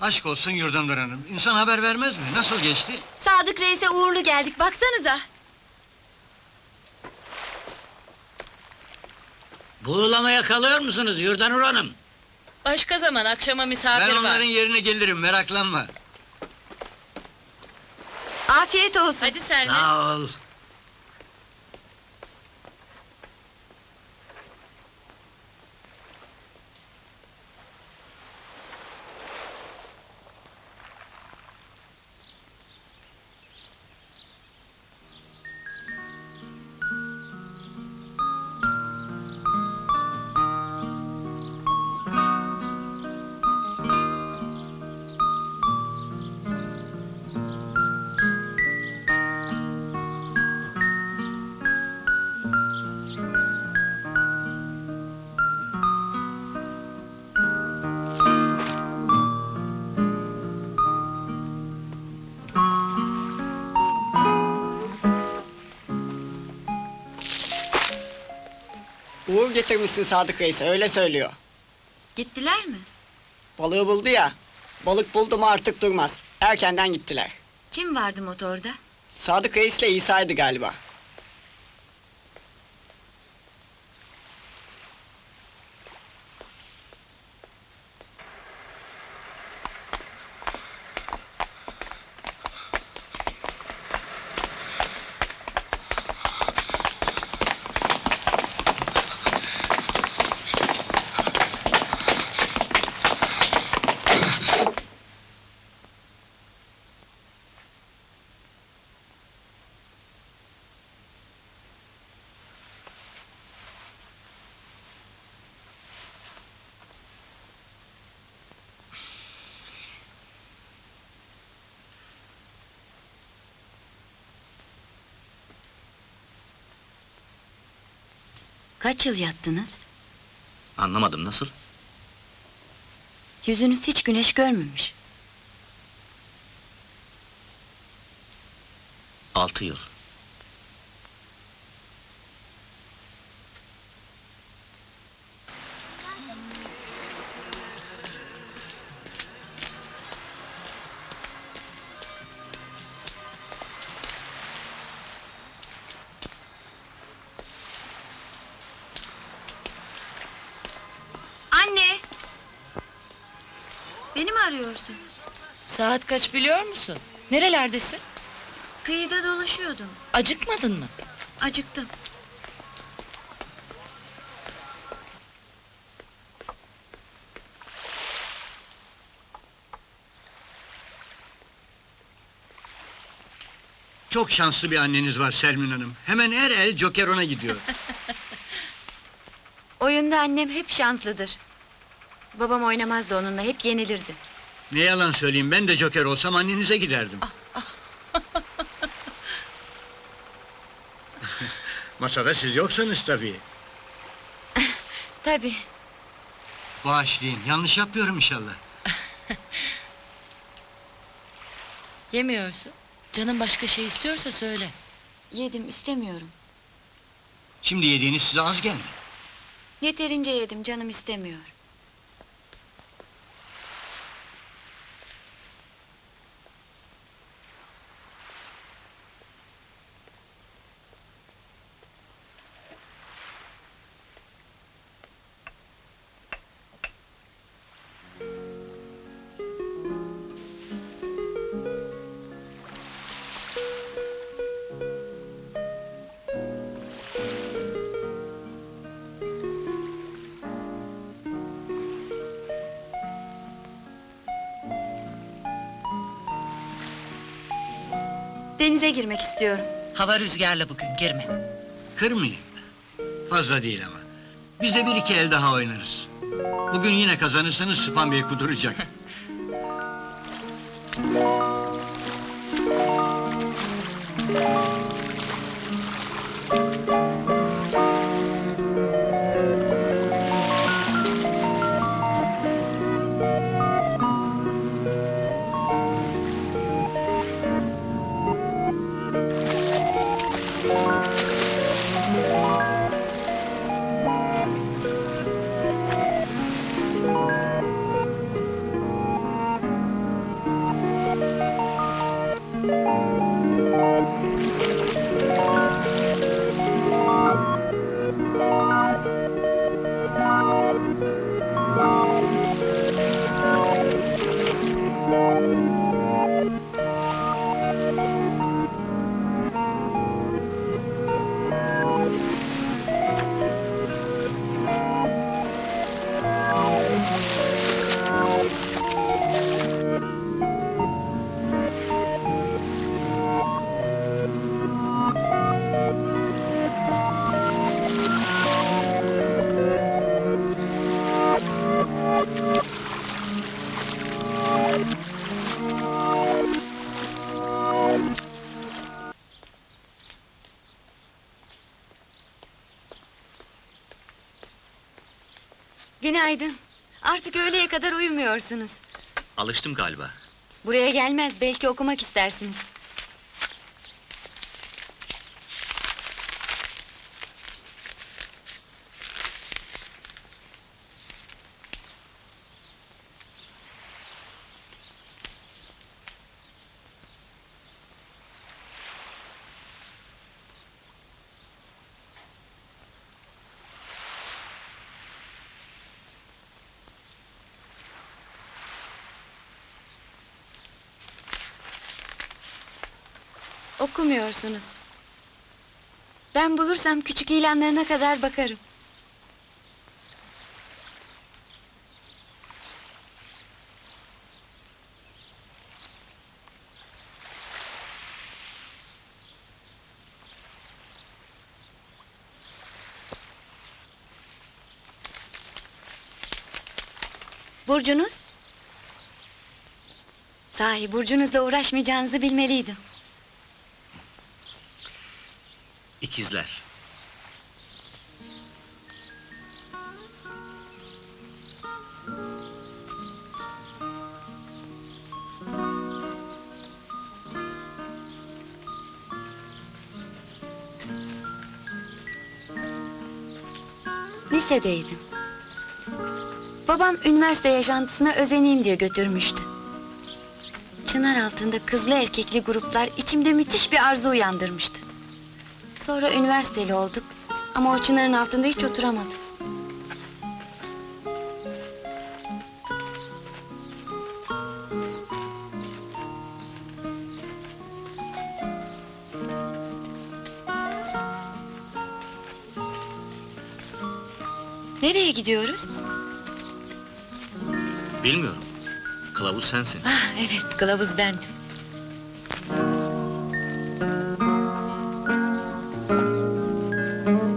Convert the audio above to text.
Aşk olsun Yurdamlar Hanım. İnsan haber vermez mi? Nasıl geçti? Sadık Reis'e uğurlu geldik baksanıza. Buğulamaya kalıyor musunuz Yurdanur Hanım? Başka zaman akşama misafir Ben var. onların yerine gelirim meraklanma. Afiyet olsun. Hadi Selmi. Sağ ol. Uğur getirmişsin Sadık Reis öyle söylüyor. Gittiler mi? Balığı buldu ya. Balık buldu mu artık durmaz. Erkenden gittiler. Kim vardı motorda? Sadık Reis'le İsa'ydı galiba. Kaç yıl yattınız? Anlamadım nasıl? Yüzünüz hiç güneş görmemiş. Altı yıl. Beni mi arıyorsun? Saat kaç biliyor musun? Nerelerdesin? Kıyıda dolaşıyordum. Acıkmadın mı? Acıktım. Çok şanslı bir anneniz var Selmin Hanım. Hemen her el Joker ona gidiyor. Oyunda annem hep şanslıdır. Babam oynamazdı onunla, hep yenilirdi. ne yalan söyleyeyim ben de Joker olsam annenize giderdim. Masada siz yoksanız tabii. Tabii. Bağışlayın yanlış yapıyorum inşallah. Yemiyorsun. Canın başka şey istiyorsa söyle. Yedim, istemiyorum. Şimdi yediğiniz size az geldi. Yeterince yedim, canım istemiyor. Denize girmek istiyorum. Hava rüzgarlı bugün girme. Kırmayayım. Fazla değil ama. Biz de bir iki el daha oynarız. Bugün yine kazanırsanız Süphan Bey kuduracak. Günaydın. Artık öğleye kadar uyumuyorsunuz. Alıştım galiba. Buraya gelmez, belki okumak istersiniz. Okumuyorsunuz. Ben bulursam küçük ilanlarına kadar bakarım. Burcunuz? Sahi burcunuzla uğraşmayacağınızı bilmeliydim. İkizler. Lisedeydim. Babam üniversite yaşantısına özeneyim diye götürmüştü. Çınar altında kızlı erkekli gruplar içimde müthiş bir arzu uyandırmıştı. Sonra üniversiteli olduk ama o çınarın altında hiç oturamadım. Nereye gidiyoruz? Bilmiyorum. Kılavuz sensin. Ah evet kılavuz bendim.